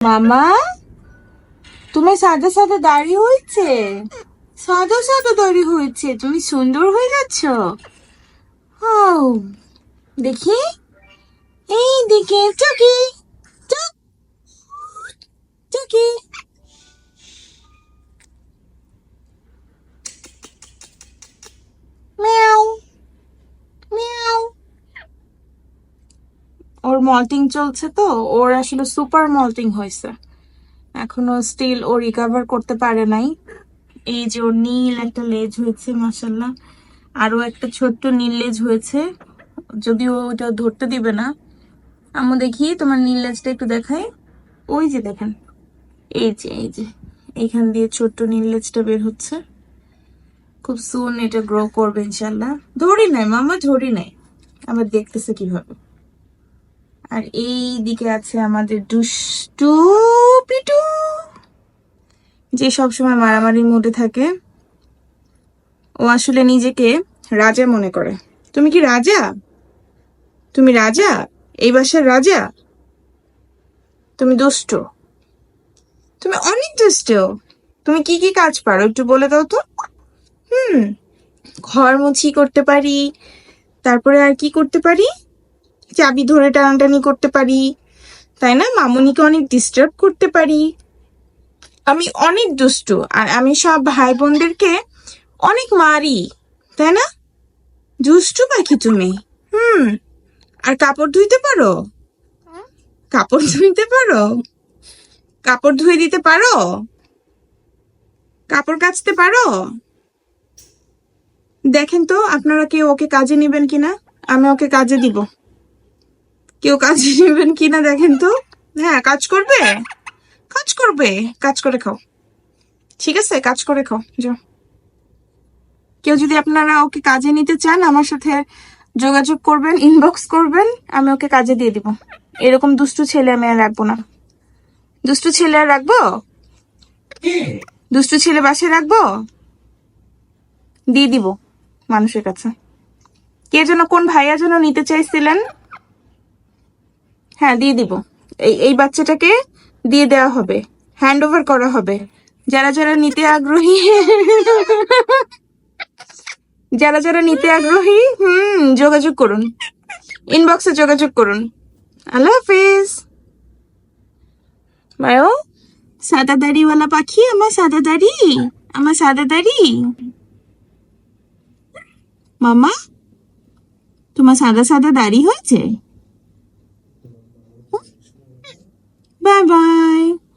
মামা, তোমার সাদা সাদা দাড়ি হয়েছে। সাদা সাদা দাড়ি হয়েছে, তুমি সুন্দর হয়ে যাচ্ছ দেখি। এই দিকে চকি, চক চকি মিয়াও মিয়াও ওর মল্টিং চলছে তো, ওর আসলে সুপার মল্টিং হয়েছে। এখনও স্টিল ও রিকভার করতে পারে নাই। এই যে ওর নীল একটা লেজ হয়েছে মাসাল্লাহ আরও একটা ছোট্ট নীল লেজ হয়েছে। যদিও ওটা ধরতে দিবে না। আমি দেখি, তোমার নীল লেজটা একটু দেখাই। ওই যে দেখেন। এই যে এই যে। এইখান দিয়ে ছোট্ট নীল লেজটা বের হচ্ছে। খুব সুন এটা গ্রো করবে ইনশাল্লাহ ধরি নাই, মামা, ধরি নাই। আবার দেখতেছে কীভাবে। আর এই দিকে আছে আমাদের দুষ্টু পিটু, যে সবসময় মারামারির মোডে থাকে। ও আসলে নিজেকে রাজা মনে করে। তুমি কি রাজা? তুমি রাজা? এই বাসার রাজা? তুমি দুষ্ট। তুমি অনেক দুষ্ট। তুমি কি কি কাজ পারো একটু বলে দাও তো। হুম, ঘর মুছি করতে পারি, তারপরে আর কি করতে পারি? চাবি ধরে টানাটানি করতে পারি, তাই না? মামুনিকে অনেক ডিস্টার্ব করতে পারি। আমি অনেক দুষ্টু, আর আমি সব ভাই বোনদেরকে অনেক মারি, তাই না? দুষ্টু পাখি তুমি। হুম। আর কাপড় ধুইতে পারো? কাপড় ধুইতে পারো? কাপড় ধুয়ে দিতে পারো? কাপড় কাচতে পারো? দেখেন তো, আপনারা কেউ ওকে কাজে নেবেন কিনা? আমি ওকে কাজে দিব। কেউ কাজে নেবেন কিনা দেখেন তো। হ্যাঁ কাজ করবে? কাজ করবে। কাজ করে খাও। ঠিক আছে, কাজ করে খাও, যাও। কেউ যদি আপনারা ওকে কাজে নিতে চান, আমার সাথে যোগাযোগ করবেন ইনবক্স করবেন, আমি ওকে কাজে দিয়ে দিব। এরকম দুষ্টু ছেলে আমি আর রাখব না। দুষ্টু ছেলে আর রাখব? দুষ্টু ছেলে বাসায় রাখব? দিয়ে দিব মানুষের কাছে। কে যেন কোন ভাইয়া যেন নিতে চাইছিলেন হ্যাঁ দিয়ে দিব। এই এই বাচ্চাটাকে দিয়ে দেওয়া হবে। হ্যান্ড ওভার করা হবে। যারা যারা নিতে আগ্রহী, যারা যারা নিতে আগ্রহী, হুম, যোগাযোগ করুন। ইনবক্সে যোগাযোগ করুন। আল্লাহ হাফিজ। বায়ো সাদা দাড়িওয়ালা পাখি, আমার সাদা দাড়ি। আমার সাদা দাড়ি। মামা, তোমার সাদা সাদা দাড়ি হয়েছে? 拜拜。